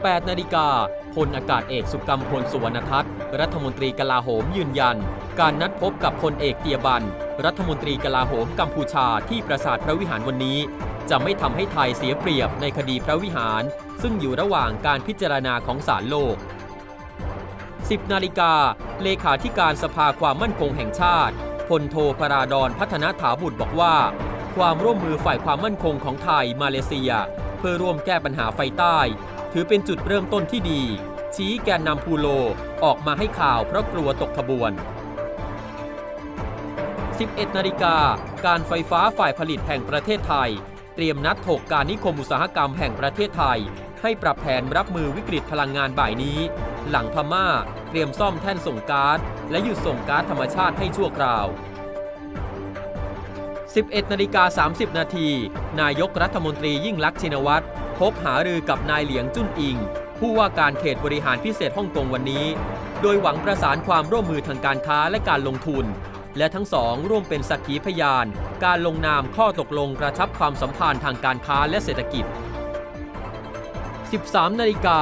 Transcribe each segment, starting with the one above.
18 นาฬิกาพลอากาศเอกสุกรรมพลสุวรรณทัศน์รัฐมนตรีกลาโหมยืนยัน การนัดพบกับพลเอกเตียบัน รัฐมนตรีกลาโหมกัมพูชาที่ปราสาทพระวิหารวันนี้ จะไม่ทำให้ไทยเสียเปรียบในคดีพระวิหาร ซึ่งอยู่ระหว่างการพิจารณาของศาลโลก 10 นาฬิกาเลขาธิการสภาความมั่นคงแห่งชาติพลโทพราดอนพัฒนาถาบุตรบอกว่า ความร่วมมือฝ่ายความมั่นคงของไทยมาเลเซีย เพื่อร่วมแก้ปัญหาไฟใต้ ถือเป็นจุดเริ่มต้นที่ดี ชี้แกนนำพูโลออกมาให้ข่าวเพราะกลัวตกขบวน 11 นาฬิกา การไฟฟ้าฝ่ายผลิตแห่งประเทศไทย เตรียมนัดถกการนิคมอุตสาหกรรมแห่งประเทศไทย ให้ปรับแผนรับมือวิกฤตพลังงานบ่ายนี้ หลังพม่า เตรียมซ่อมแท่นส่งก๊าซและหยุดส่งก๊าซธรรมชาติให้ชั่วคราว 11นาฬิกา30 นาที นายกรัฐมนตรียิ่งลักษณ์ชินวัตรพบหารือกับนายเหลียงจุ้นอิง ผู้ว่าการเขตบริหารพิเศษฮ่องกงวันนี้ โดยหวังประสานความร่วมมือทางการค้าและการลงทุน และทั้งสองร่วมเป็นสักขีพยาน การลงนามข้อตกลงกระชับความสัมพันธ์ทางการค้าและเศรษฐกิจ 13นาฬิกา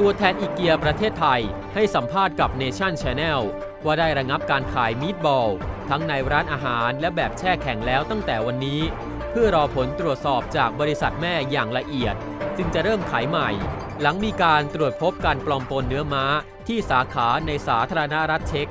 ตัวแทนอีเกียประเทศไทยให้สัมภาษณ์กับ Nation Channel ว่าได้ระงับการขายมีดบอลทั้งในร้านอาหารและแบบแช่แข็งแล้วตั้งแต่วันนี้ เพื่อรอผลตรวจสอบจากบริษัทแม่อย่างละเอียด จึงจะเริ่มขายใหม่ หลังมีการตรวจพบการปลอมปนเนื้อม้าที่สาขาในสาธารณรัฐเช็ก